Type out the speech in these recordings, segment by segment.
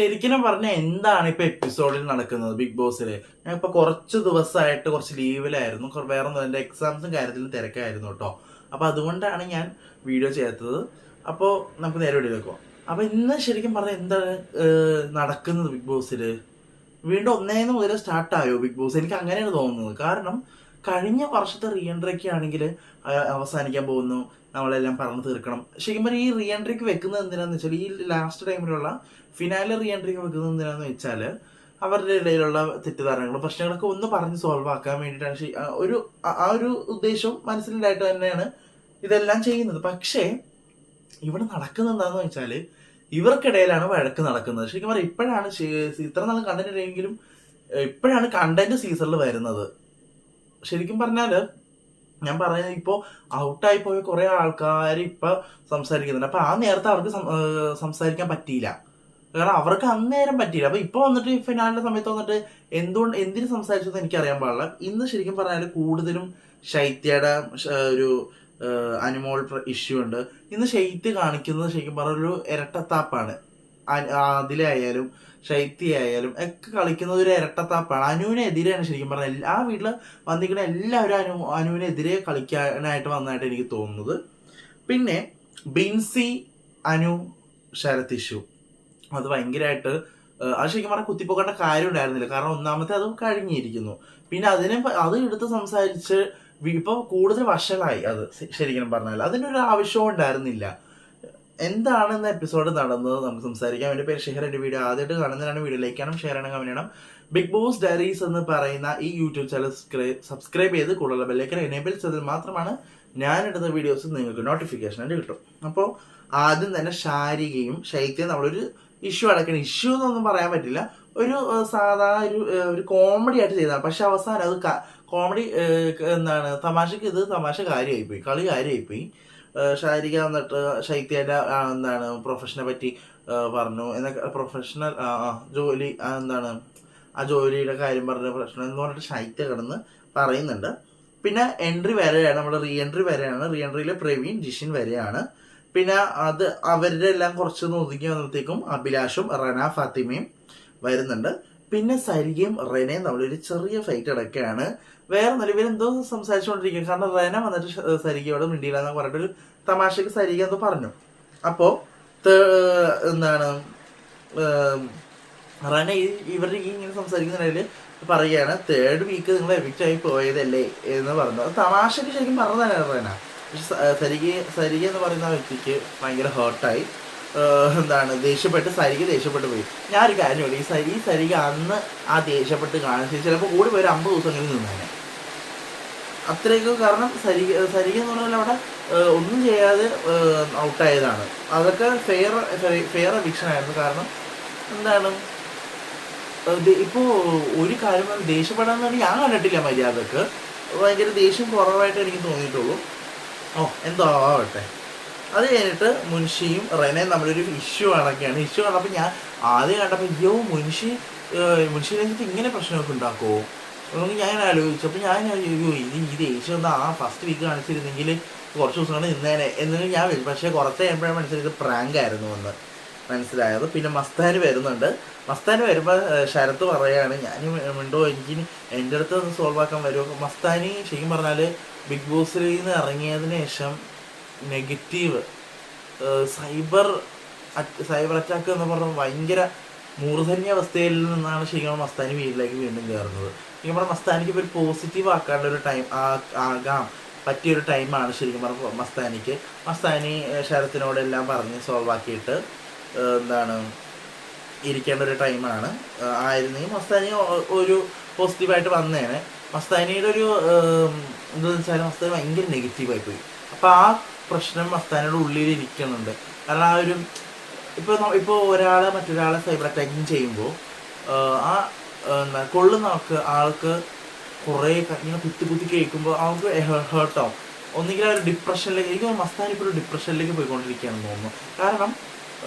ശരിക്കും പറഞ്ഞ എന്താണ് ഇപ്പൊ എപ്പിസോഡിൽ നടക്കുന്നത് ബിഗ് ബോസിൽ ഞാൻ ഇപ്പൊ കുറച്ച് ദിവസമായിട്ട് കുറച്ച് ലീവിലായിരുന്നു വേറെ ഒന്നും എന്റെ എക്സാംസും കാര്യത്തിലും തിരക്കായിരുന്നു കേട്ടോ. അപ്പൊ അതുകൊണ്ടാണ് ഞാൻ വീഡിയോ ചെയ്യാത്തത്. അപ്പോൾ നമുക്ക് നേരെ വീഡിയോ വെക്കാം അപ്പൊ ഇന്ന് ശരിക്കും പറഞ്ഞ എന്താണ് നടക്കുന്നത് ബിഗ് ബോസിൽ വീണ്ടും ഒന്നേന്ന് മുതൽ സ്റ്റാർട്ടായോ ബിഗ് ബോസ് എനിക്ക് അങ്ങനെയാണ് തോന്നുന്നത്. കാരണം കഴിഞ്ഞ വർഷത്തെ റീ എൻട്രിക്ക് ആണെങ്കിൽ അവസാനിക്കാൻ പോകുന്നു. നമ്മളെല്ലാം പറഞ്ഞു തീർക്കണം. ശരിക്കും പറഞ്ഞാൽ ഈ റീ എൻട്രിക്ക് വെക്കുന്നത് എന്തിനാന്ന് വെച്ചാൽ ഈ ലാസ്റ്റ് ടൈമിലുള്ള ഫിനാലെ റീ എൻട്രിക്ക് വെക്കുന്നത് എന്തിനാന്ന് വെച്ചാൽ അവരുടെ ഇടയിലുള്ള തെറ്റിദ്ധാരണകളും പ്രശ്നങ്ങളൊക്കെ ഒന്ന് പറഞ്ഞ് സോൾവ് ആക്കാൻ വേണ്ടിയിട്ടാണ് ഒരു ആ- ആ ഒരു ഉദ്ദേശവും മനസ്സിലായിട്ട് തന്നെയാണ് ഇതെല്ലാം ചെയ്യുന്നത്. പക്ഷേ ഇവിടെ നടക്കുന്നത് എന്താന്ന് വെച്ചാൽ ഇവർക്കിടയിലാണ് വഴക്ക് നടക്കുന്നത്. ശരിക്കും പറഞ്ഞാൽ ഇപ്പോഴാണ് ഇത്ര നാളും കണ്ടന്റ് ഇല്ലെങ്കിലും ഇപ്പോഴാണ് കണ്ടന്റ് സീസണിൽ വരുന്നത്. ശരിക്കും പറഞ്ഞാൽ ഞാൻ പറയുന്നത് ഇപ്പോ ഔട്ടായി പോയ കുറേ ആൾക്കാർ ഇപ്പൊ സംസാരിക്കുന്നുണ്ട്. അപ്പൊ ആ നേരത്തെ അവർക്ക് സംസാരിക്കാൻ പറ്റിയില്ല. കാരണം അവർക്ക് അന്നേരം പറ്റിയില്ല. അപ്പൊ ഇപ്പൊ വന്നിട്ട് ഫിനാലിന്റെ സമയത്ത് വന്നിട്ട് എന്തുകൊണ്ട് എന്തിനു സംസാരിച്ചതെന്ന് എനിക്ക് അറിയാൻ പാടില്ല. ഇന്ന് ശരിക്കും പറഞ്ഞാൽ കൂടുതലും ശൈത്യയുടെ ഒരു അനിമോൾ ഇഷ്യൂ ഉണ്ട്. ഇന്ന് ശൈത്യ കാണിക്കുന്നത് ശരിക്കും പറഞ്ഞ ഒരു ഇരട്ടത്താപ്പാണ്. അ- അതിലെ ആയാലും ഒക്കെ കളിക്കുന്നത് ഒരു ഇരട്ടത്താപ്പാണ് അനുവിനെതിരെയാണ് ശരിക്കും പറഞ്ഞാൽ എല്ലാ വീട്ടിൽ വന്നിരിക്കുന്ന എല്ലാവരും അനു അനുവിനെതിരെ കളിക്കാനായിട്ട് വന്നതായിട്ട് എനിക്ക് തോന്നുന്നത്. പിന്നെ ബിൻസി അനു ശരത് ഇഷ്യൂ അത് ഭയങ്കരമായിട്ട് അത് ശരിക്കും പറഞ്ഞാൽ കുത്തിപ്പോക്കേണ്ട കാര്യം ഉണ്ടായിരുന്നില്ല കാരണം ഒന്നാമത്തെ അത് കഴിഞ്ഞിരിക്കുന്നു. പിന്നെ അതിനെ അത് എടുത്ത് സംസാരിച്ച് ഇപ്പോൾ ഇപ്പൊ കൂടുതൽ വഷളായി അത് ശരിക്കും പറഞ്ഞാൽ അതിനൊരു ആവശ്യവും ഉണ്ടായിരുന്നില്ല. എന്താണ് ഇന്ന് എപ്പിസോഡ് നടന്നത് നമുക്ക് സംസാരിക്കാം എന്റെ പേര് ഷെഹർ എന്റെ വീഡിയോ ആദ്യമായിട്ട് കാണുന്നതാണ് വീഡിയോ ലൈക്ക് ചെയ്യണം ഷെയർ ചെയ്യണം കമന്റ് ചെയ്യണം. ബിഗ് ബോസ് ഡയറീസ് എന്ന് പറയുന്ന ഈ യൂട്യൂബ് ചാനൽ സബ്സ്ക്രൈബ് ചെയ്ത് കൂടുതൽ ബെല്ലേക്കൻ എനേബിൾ ചെയ്താൽ മാത്രമാണ് ഞാൻ ഇടുന്ന വീഡിയോസ് നിങ്ങൾക്ക് നോട്ടിഫിക്കേഷൻ ആയിട്ട് കിട്ടും. അപ്പോൾ ആദ്യം തന്നെ ശാരികയും ശൈത്യം നമ്മളൊരു ഇഷ്യൂ അടക്കണം ഇഷ്യൂ എന്നൊന്നും പറയാൻ പറ്റില്ല. ഒരു സാധാ ഒരു ഒരു കോമഡി ആയിട്ട് ചെയ്തതാണ് പക്ഷെ അവസാനം അത് കോമഡി എന്താണ് തമാശക്ക് ഇത് തമാശ കാര്യമായിപ്പോയി കളി കാര്യമായിപ്പോയി ഏഹ്, ശാരിക വന്നിട്ട് ശൈത്യയുടെ എന്താണ് പ്രൊഫഷനെ പറ്റി പറഞ്ഞു. എന്നൊക്കെ പ്രൊഫഷണൽ ജോലി എന്താണ് ആ ജോലിയുടെ കാര്യം പറഞ്ഞ പ്രശ്നം എന്ന് പറഞ്ഞിട്ട് ശൈത്യ കിടന്ന് പറയുന്നുണ്ട്. പിന്നെ എൻട്രി വരെയാണ് നമ്മൾ റീ എൻട്രി വരെയാണ്. റീ എൻട്രിയിലെ പ്രവീൺ ജിഷിൻ വരെയാണ്. പിന്നെ അത് അവരുടെ എല്ലാം കുറച്ച് ഒതുക്കി വന്നപ്പോഴത്തേക്കും അഭിലാഷും റന ഫാത്തിമയും വരുന്നുണ്ട്. പിന്നെ സരികയും റെനയും തമ്മിലൊരു ചെറിയ ഫൈറ്റ് ഇടയ്ക്കാണ്. വേറെ നല്ല എന്തോ സംസാരിച്ചുകൊണ്ടിരിക്കും കാരണം റെന വന്നിട്ട് സരികയോട് പറഞ്ഞിട്ട് ഒരു തമാശക്ക് സരിക എന്തോ പറഞ്ഞു. അപ്പോ എന്താണ് റെന ഈ- ഇവരുടെ ഈ ഇങ്ങനെ സംസാരിക്കുന്നതിനിടയിൽ പറയുകയാണ് തേർഡ് വീക്ക് നിങ്ങൾ എവിക്റ്റ് ആയി പോയതല്ലേ? എന്ന് പറഞ്ഞു. അത് തമാശക്ക് ശരിക്കും പറഞ്ഞതാണ് റെന. പക്ഷെ സരിക സരിക എന്ന് പറയുന്ന വ്യക്തിക്ക് ഭയങ്കര ഹേർട്ടായി എന്താണ് ദേഷ്യപ്പെട്ട് സരിക്ക് ദേഷ്യപ്പെട്ട് പോയി. ഞാനൊരു കാര്യം പറയും ഈ സരി ഈ സരിക അന്ന് ആ ദേഷ്യപ്പെട്ട് കാണിച്ച് ചിലപ്പോൾ കൂടി പോയി അമ്പത് ദിവസം അങ്ങനെ നിന്നേനെ. അത്രയൊക്കെ കാരണം സരി സരിക എന്ന് പറഞ്ഞാൽ അവിടെ ഒന്നും ചെയ്യാതെ ഔട്ടായതാണ്. അതൊക്കെ ഫെയർ ഫെയർ അഡിക്ഷൻ ആയിരുന്നു കാരണം എന്താണ് ഇപ്പോൾ ഇപ്പോ ഒരു കാര്യം ദേഷ്യപ്പെടാന്ന് വേണ്ടി ഞാൻ കണ്ടിട്ടില്ല മര്യാദയ്ക്ക്. ഭയങ്കര ദേഷ്യം കുറവായിട്ട് എനിക്ക് തോന്നിയിട്ടുള്ളൂ. ഓ എന്തോ ആവട്ടെ. അത് കഴിഞ്ഞിട്ട് മുൻഷിയും റെനയും തമ്മിലൊരു ഇഷ്യൂ കണക്കെയാണ് ഇഷ്യൂ കണ്ടപ്പോൾ ഞാൻ ആദ്യം കണ്ടപ്പോൾ അയ്യോ മുൻഷി മുൻഷി രഞ്ജിത്ത് ഇങ്ങനെ പ്രശ്നമൊക്കെ ഉണ്ടാക്കുമോ അതുകൊണ്ട് ഞാൻ ആലോചിച്ചു. അപ്പോൾ ഞാൻ അയ്യോ ഇത് ഈ ദേഷ്യം ഒന്ന് ആ ഫസ്റ്റ് വീക്ക് കാണിച്ചിരുന്നെങ്കിൽ കുറച്ച് ദിവസം കൊണ്ട് നിന്നേനെ. എന്ന് ഞാൻ പക്ഷേ കുറച്ച് കഴിയുമ്പോഴാണ് മനസ്സിലായത് പ്രാങ്ക് ആയിരുന്നു എന്ന് മനസ്സിലായത്. പിന്നെ മസ്താന് വരുന്നുണ്ട്. മസ്താന് വരുമ്പോൾ ശരത്ത് പറയുകയാണ് ഞാൻ മിണ്ടോ? എനിക്ക് എന്റെ അടുത്ത് ഒന്ന് സോൾവ് ആക്കാൻ വരുമോ മസ്താനി ശരിക്കും പറഞ്ഞാൽ ബിഗ് ബോസിൽ നിന്ന് ഇറങ്ങിയതിന് ശേഷം നെഗറ്റീവ് സൈബർ സൈബർ അറ്റാക്ക് എന്ന് പറഞ്ഞാൽ ഭയങ്കര മൂർധന്യ അവസ്ഥയിൽ നിന്നാണ് ശരിക്കും മസ്താനി വീട്ടിലേക്ക് വീണ്ടും കയറുന്നത്. ശരിക്കും പറഞ്ഞാൽ മസ്താനിക്ക് ഒരു പോസിറ്റീവ് ആക്കാനുള്ള ഒരു ടൈം ആകാം പറ്റിയൊരു ടൈമാണ് ശരിക്കും പറഞ്ഞാൽ മസ്താനിക്ക്. മസ്താനി ശരത്തിനോടെല്ലാം പറഞ്ഞ് സോൾവ് ആക്കിയിട്ട് എന്താണ് ഇരിക്കേണ്ട ഒരു ടൈമാണ് ആയിരുന്നെങ്കിൽ മസ്താനി ഒരു പോസിറ്റീവായിട്ട് വന്നേനെ. മസ്താനിയുടെ ഒരു എന്താണെന്ന് വെച്ചാൽ മസ്താനി ഭയങ്കര നെഗറ്റീവായി പോയി. അപ്പോൾ ആ പ്രശ്നം മസ്താനയുടെ ഉള്ളിൽ ഇരിക്കുന്നുണ്ട്. കാരണം ആ ഒരു ഇപ്പൊ ഇപ്പോൾ ഇപ്പൊ ഒരാളെ മറ്റൊരാളെ സൈബർ അറ്റാക്കിങ് ചെയ്യുമ്പോൾ ആ എന്താ കൊള്ളുന്ന ആൾക്ക് ആൾക്ക് കുറേ ഇങ്ങനെ കുത്തി കുത്തി കേൾക്കുമ്പോൾ അവർക്ക് ഹേർട്ടാവും ഒന്നുകിൽ ആ ഒരു ഡിപ്രഷനിലേക്ക് എനിക്ക് മസ്താനി ഇപ്പോൾ ഒരു ഡിപ്രഷനിലേക്ക് പോയിക്കൊണ്ടിരിക്കുകയാണെന്ന് തോന്നുന്നു. കാരണം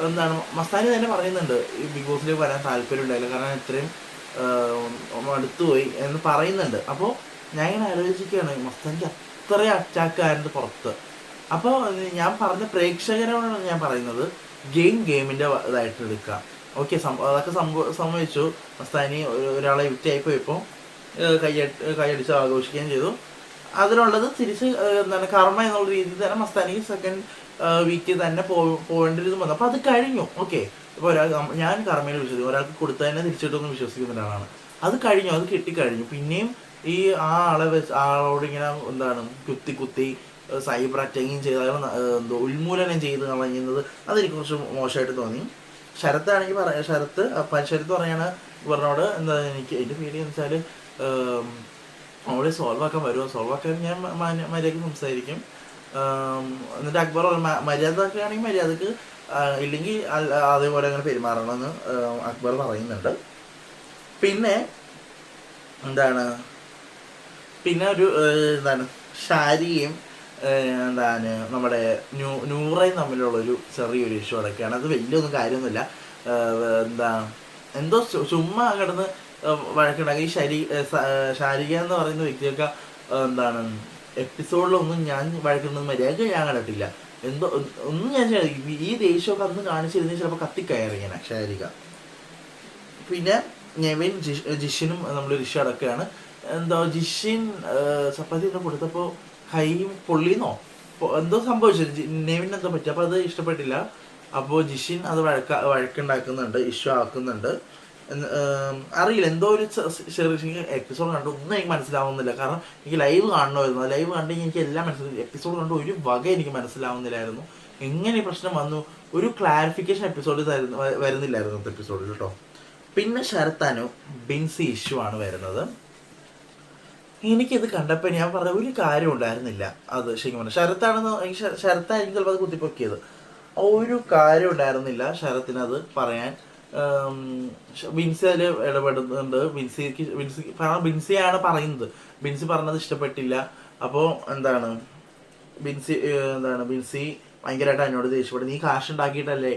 എന്താണ് മസ്താനി തന്നെ പറയുന്നുണ്ട് ഈ ബിഗ് ബോസിലേക്ക് വരാൻ താല്പര്യം ഉണ്ടായില്ല കാരണം ഇത്രയും അടുത്തുപോയി എന്ന് പറയുന്നുണ്ട്. അപ്പോൾ ഞാൻ ഇങ്ങനെ ആലോചിക്കുകയാണ് മസ്താനിക്ക് അത്രയും അറ്റാക്ക് ആയിരുന്നു പുറത്ത്. അപ്പോൾ ഞാൻ പറഞ്ഞ പ്രേക്ഷകരോടാണ് ഞാൻ പറയുന്നത്. ഗെയിം ഗെയിമിന്റെ ഇതായിട്ട് എടുക്കുക. ഓക്കെ അതൊക്കെ സംഭവ സംഭവിച്ചു. മസ്താനി ഒരാളെ വിറ്റായിപ്പോയപ്പോൾ പോയപ്പോൾ കൈയ്യട്ട് കൈയടിച്ച് ആഘോഷിക്കുകയും ചെയ്തു. അതിനുള്ളത് തിരിച്ച് എന്താണ് കർമ്മ എന്നുള്ള രീതിയിൽ തന്നെ മസ്താനിക്ക് സെക്കൻഡ് വീക്കിൽ തന്നെ പോ പോകേണ്ടത് വന്നു അപ്പോൾ അത് കഴിഞ്ഞു. ഓക്കെ ഇപ്പോൾ ഒരാൾ ഞാൻ കർമ്മയിൽ വിശ്വസിക്കും ഒരാൾക്ക് കൊടുത്തതിനെ തിരിച്ചിട്ടൊന്നും വിശ്വസിക്കുന്ന ഒരാളാണ്. അത് കഴിഞ്ഞു. അത് കിട്ടിക്കഴിഞ്ഞു. പിന്നെയും ഈ ആ ആളെ വെച്ച് ആളോട് ഇങ്ങനെ എന്താണ് കുത്തി കുത്തി സൈബർ അറ്റാക്കിങ് ചെയ്ത് എന്തോ ഉന്മൂലനം ചെയ്ത് കളഞ്ഞത് അതെനിക്ക് കുറച്ച് മോശമായിട്ട് തോന്നി. ശരത്താണെങ്കിൽ പറയാ ശരത്ത് ശരത്ത് പറയാണ് പറഞ്ഞോട് എന്താ എനിക്ക് എന്റെ പേടി എന്ന് വെച്ചാൽ അവിടെ സോൾവ് ആക്കാൻ വരുമോ സോൾവ് ആക്കാൻ ഞാൻ മര്യാദയ്ക്ക് സംസാരിക്കും. എന്നിട്ട് അക്ബർ മര്യാദ ആക്കുകയാണെങ്കിൽ മര്യാദയ്ക്ക് ഇല്ലെങ്കിൽ അതേപോലെ അങ്ങനെ പെരുമാറണമെന്ന് അക്ബർ പറയുന്നുണ്ട്. പിന്നെ എന്താണ്? പിന്നെ ഒരു എന്താണ്? ഷാരിയും എന്താണ് നമ്മുടെ ന്യൂ നൂറയും തമ്മിലുള്ളൊരു ചെറിയൊരു ഇഷ്യൂ അടക്കുകയാണ് അത് വലിയൊന്നും കാര്യമൊന്നുമില്ല. എന്താ എന്തോ ചുമ്മാ കിടന്ന് വഴക്കുണ്ടാക്കി. ഈ ശരി ശാരിക എന്ന് പറയുന്ന വ്യക്തിയൊക്കെ എന്താണ് എപ്പിസോഡിലൊന്നും ഞാൻ വഴക്കുന്നത് മര്യാദ ഞാൻ കണ്ടിട്ടില്ല. എന്തോ ഒന്നും ഞാൻ. ഈ ദേഷ്യമൊക്കെ അന്ന് കാണിച്ചിരുന്നെങ്കിൽ ചിലപ്പോൾ കത്തിക്കയറി ഇങ്ങനെ ശാരിക. പിന്നെ നെവിൻ ജിഷ് ജിഷിനും നമ്മൾ ഋഷി അടക്കുകയാണ് എന്തോ ജിഷിൻ ചപ്പാത്തി കൊടുത്തപ്പോൾ കൈയും പൊള്ളിന്നോ എന്തോ സംഭവിച്ചു. നെവിന് എന്തോ പറ്റി. അപ്പോൾ അത് ഇഷ്ടപ്പെട്ടില്ല. അപ്പോൾ ജിഷിൻ അത് വഴക്ക വഴക്കുണ്ടാക്കുന്നുണ്ട്. ഇഷ്യൂ ആക്കുന്നുണ്ട്. അറിയില്ല. എന്തോ ഒരു എപ്പിസോഡ് കണ്ടു. ഒന്നും എനിക്ക് മനസ്സിലാവുന്നില്ല. കാരണം എനിക്ക് ലൈവ് കാണണമായിരുന്നു. ലൈവ് കണ്ടു എനിക്ക് എല്ലാം മനസ്സിലായി. എപ്പിസോഡ് കണ്ടു ഒരു വക എനിക്ക് മനസ്സിലാവുന്നില്ലായിരുന്നു. എങ്ങനെ പ്രശ്നം വന്നു? ഒരു ക്ലാരിഫിക്കേഷൻ എപ്പിസോഡ് വരുന്നില്ലായിരുന്നു എപ്പിസോഡിൽ കേട്ടോ. പിന്നെ ശരത്താനു ബിൻസി ഇഷ്യൂ ആണ് വരുന്നത്. എനിക്കിത് കണ്ടപ്പോൾ ഞാൻ പറഞ്ഞ ഒരു കാര്യം ഉണ്ടായിരുന്നില്ല. അത് ശരിക്കും പറഞ്ഞു ശരത്താണെന്ന് ശരത്തായിരിക്കും ചിലപ്പോൾ അത് കുത്തിപ്പൊക്കിയത്. ഒരു കാര്യം ഉണ്ടായിരുന്നില്ല ശരത്തിനത് പറയാൻ. ബിൻസി അതിൽ ഇടപെടുന്നുണ്ട്. ബിൻസിക്ക് ബിൻസി ബിൻസിയാണ് പറയുന്നത്. ബിൻസി പറഞ്ഞത് ഇഷ്ടപ്പെട്ടില്ല. അപ്പോൾ എന്താണ്? ബിൻസി എന്താണ്? ബിൻസി ഭയങ്കരമായിട്ട് എന്നോട് ദേഷ്യപ്പെടും നീ കാശ് ഉണ്ടാക്കിയിട്ടല്ലേ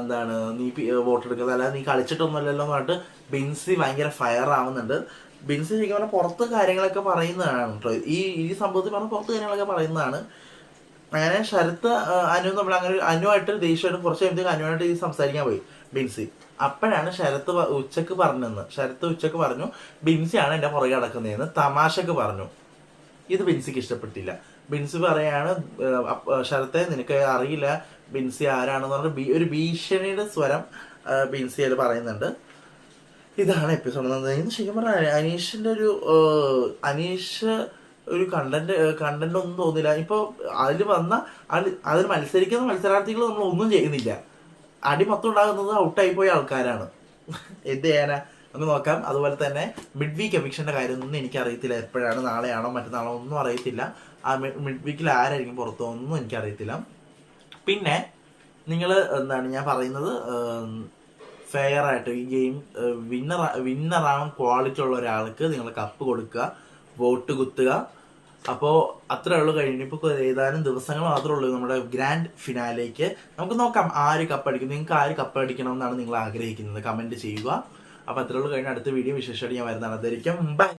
എന്താണ്? നീ വോട്ടെടുക്കുന്നത്? അല്ലാതെ നീ കളിച്ചിട്ടൊന്നുമല്ലല്ലോ എന്ന് പറഞ്ഞിട്ട് ബിൻസി ഭയങ്കര ഫയർ ആവുന്നുണ്ട്. ബിൻസി ശരിക്കും പറഞ്ഞാൽ പുറത്ത് കാര്യങ്ങളൊക്കെ പറയുന്നതാണ്. കേട്ടോ ഈ ഈ സംഭവത്തിൽ പറഞ്ഞ പുറത്ത് കാര്യങ്ങളൊക്കെ പറയുന്നതാണ്. അങ്ങനെ ശരത്ത് അനു നമ്മൾ അങ്ങനെ അനുവായിട്ട് ദേഷ്യമായിട്ട് കുറച്ച് കഴിയുമ്പോഴത്തേക്ക് അനുവായിട്ട് ഈ സംസാരിക്കാൻ പോയി ബിൻസി. അപ്പോഴാണ് ശരത്ത് ഉച്ചയ്ക്ക് പറഞ്ഞെന്ന്. ശരത്ത് ഉച്ചയ്ക്ക് പറഞ്ഞു ബിൻസിയാണ് എന്റെ പുറകെ കിടക്കുന്നതെന്ന് തമാശക്ക് പറഞ്ഞു. ഇത് ബിൻസിക്ക് ഇഷ്ടപ്പെട്ടില്ല. ബിൻസി പറയാണ് ശരത്തെ നിനക്ക് അറിയില്ല ബിൻസി ആരാണെന്ന് പറഞ്ഞ ഒരു ഭീഷണിയുടെ സ്വരം ബിൻസി അതിൽ പറയുന്നുണ്ട്. ഇതാണ് എപ്പിസോഡ് എന്ന് ശരിക്കും പറഞ്ഞാൽ അനീഷിന്റെ ഒരു അനീഷ് ഒരു കണ്ടന്റ് കണ്ടന്റ് ഒന്നും തോന്നില്ല. ഇപ്പൊ അതിൽ വന്ന അതിൽ മത്സരിക്കുന്ന മത്സരാർത്ഥികൾ നമ്മൾ ഒന്നും ചെയ്യുന്നില്ല. അടി മൊത്തം ഉണ്ടാകുന്നത് ഔട്ടായി പോയ ആൾക്കാരാണ്. എന്ത് ചെയ്യാനാ? ഒന്ന് നോക്കാം. അതുപോലെ തന്നെ മിഡ് വീക്ക് എവിക്ഷന്റെ കാര്യമൊന്നും എനിക്ക് അറിയത്തില്ല എപ്പോഴാണ് നാളെയാണോ മറ്റന്നാളോ ഒന്നും അറിയത്തില്ല. ആ മിഡ് വീക്കിൽ ആരായിരിക്കും പുറത്തോ ഒന്നും എനിക്കറിയത്തില്ല. പിന്നെ നിങ്ങൾ എന്താണ് ഞാൻ പറയുന്നത്? ഫെയർ ആയിട്ട് ഈ ഗെയിം വിന്നർ ആവാൻ ക്വാളിറ്റി ഉള്ള ഒരാൾക്ക് നിങ്ങൾ കപ്പ് കൊടുക്കുക വോട്ട് കുത്തുക. അപ്പോൾ അത്രേ ഉള്ളൂ കഴിഞ്ഞിപ്പോൾ ഏതാനും ദിവസങ്ങൾ മാത്രമേ ഉള്ളൂ നമ്മുടെ ഗ്രാൻഡ് ഫിനാലേക്ക് നമുക്ക് നോക്കാം ആര് കപ്പടിക്കും നിങ്ങൾക്ക് ആര് കപ്പടിക്കണം എന്നാണ് നിങ്ങൾ ആഗ്രഹിക്കുന്നത്. കമന്റ് ചെയ്യുക. അപ്പോൾ അത്രേ ഉള്ളൂ കഴിഞ്ഞ. അടുത്ത വീഡിയോ വിശേഷമായിട്ട് ഞാൻ വരുന്നതാണ്. അതായിരിക്കും ബൈ